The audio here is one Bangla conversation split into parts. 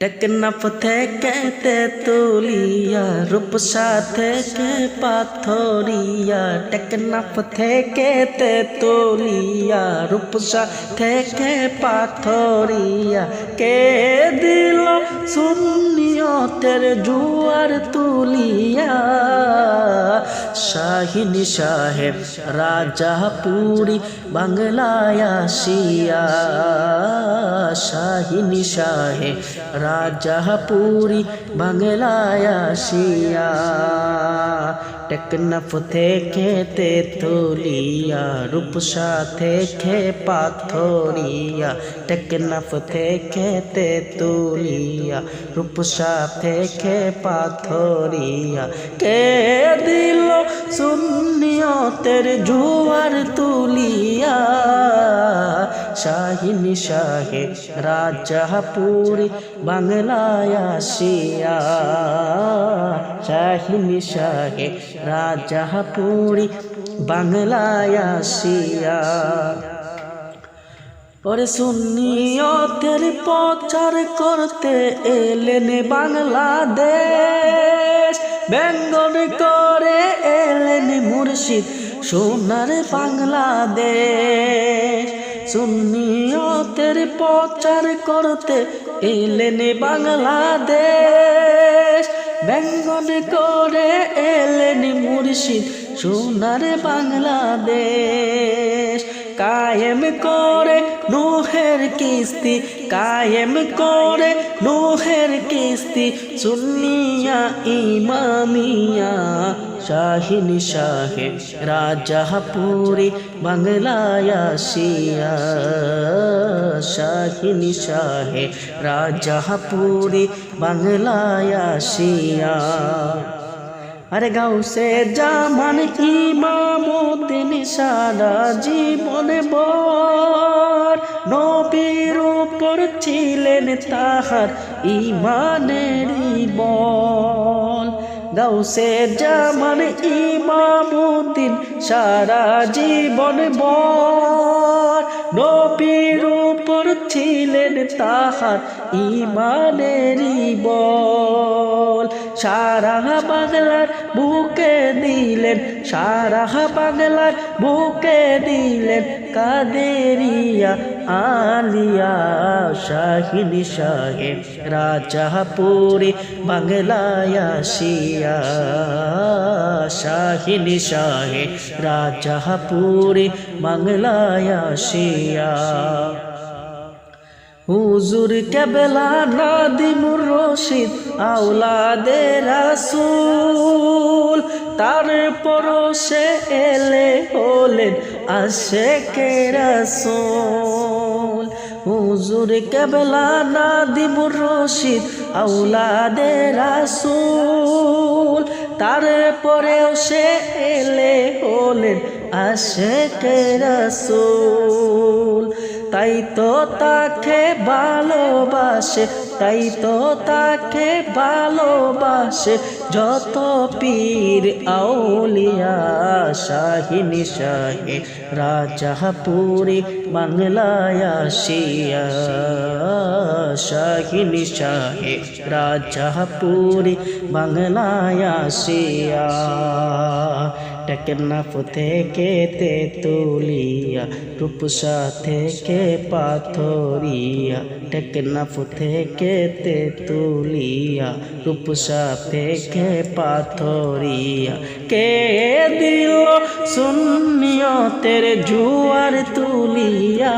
টেকনাফ থেকে তেতুলিয়া রূপসা থেকে পাথরিয়া টেকনাফ থেকে তেতুলিয়া রূপসা থেকে পাথরিয়া কে দিল শূন্যতের জুয়ার তুলিয়া, শাহিন সাহেব রাজা পুরী বাংলায় আসিয়া, শাহিন সাহেব রাজা পুরী বাংলায় আসিয়া, টেকনাফ থেকে তেতুলিয়া, রূপসা থেকে পাথরিয়া, টেকনাফ থেকে তেতুলিয়া, রূপসা থেকে পাথরিয়া কে দিল শূন্যতের জুয়ার তুলিয়া? শাহিন শাহে রাজাপুরি বাংলায় আসিয়া। শাহিন শাহে রাজাপুরি বাংলায় আসিয়া। ওরে সুন্নিয়তের প্রচার করতে এলেন বাংলাদেশ। বেঙ্গল করে এলেন মুর্শিদ সোনার বাংলাদেশ। সুন্নিয়তের প্রচার করতে এলেন বাংলাদেশ। বেঙ্গল করে এলেন মুর্শিদ সোনার বাংলাদেশ কায়েম করে নুহের কিস্তি, কায়েম করে নুহের কিস্তি, সুন্নিয়া, ইমামিয়া, শাহিন শাহে রাজাপুরি বাংলায় আসিয়া, শাহিন শাহে রাজাপুরি বাংলায় আসিয়া। আরে গাউসে জামান ইমামুদ্দিন সারা জীবন বর নবীর উপর ছিলেন তাহার ইমানের বল। গাউসে জামান ইমামুদ্দিন সারা জীবন বর নবীর উপর ছিলেন তাহার ইমানের বল। সারা বাংলার বুকে দিলেন, সারা বাংলার বুকে দিলেন কাদেরিয়া আলিয়া শাহিন শাহে, রাজাপুরি বাংলায় আসিয়া শাহিন শাহে, রাজাপুরি বাংলায় আসিয়া হুজুর কেবলা নাদিমুর রশিদ আউলাদে রাসূল। তার পরশে এলে হলেন আসে কে রাসূল। হুজুর কেবলা নাদিমুর রশিদ আউলাদে রাসূল। তার পরেও সে এলে হলেন আসে কে রাসূল। তাই তো তাকে ভালোবাসে, তাই তো তাকে ভালোবাসে। যত পীর, আউলিয়া, শাহিন, শাহে রাজাপুরি বাংলায় আসিয়া শাহিন, শাহে রাজাপুরি বাংলায় আসিয়া টেকনাফ থেকে তেতুলিয়া রূপসা থেকে পাথরিয়া টেকনাফ থেকে তেতুলিয়া রূপসা থেকে পাথরিয়া। কে দিল শূন্যতের জুয়ার তুলিয়া?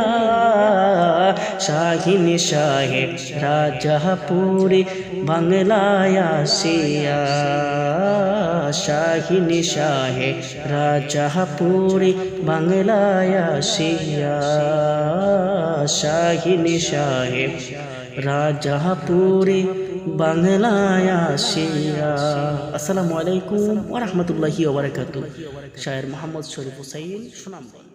শাহিন শাহে রাজাপুরি বাংলায় আসিয়া, শাহিন শাহে রাজাপুরি বাংলায় আসিয়া শাহিন সাহেব রাজাপুরি বাংলায় শিয়া আসসালামু আলাইকুম ওরহমতুল্লাহি বারাকাতুহু। শায়ের মোহাম্মদ শরীফ হুসাইন, সুনামগঞ্জ।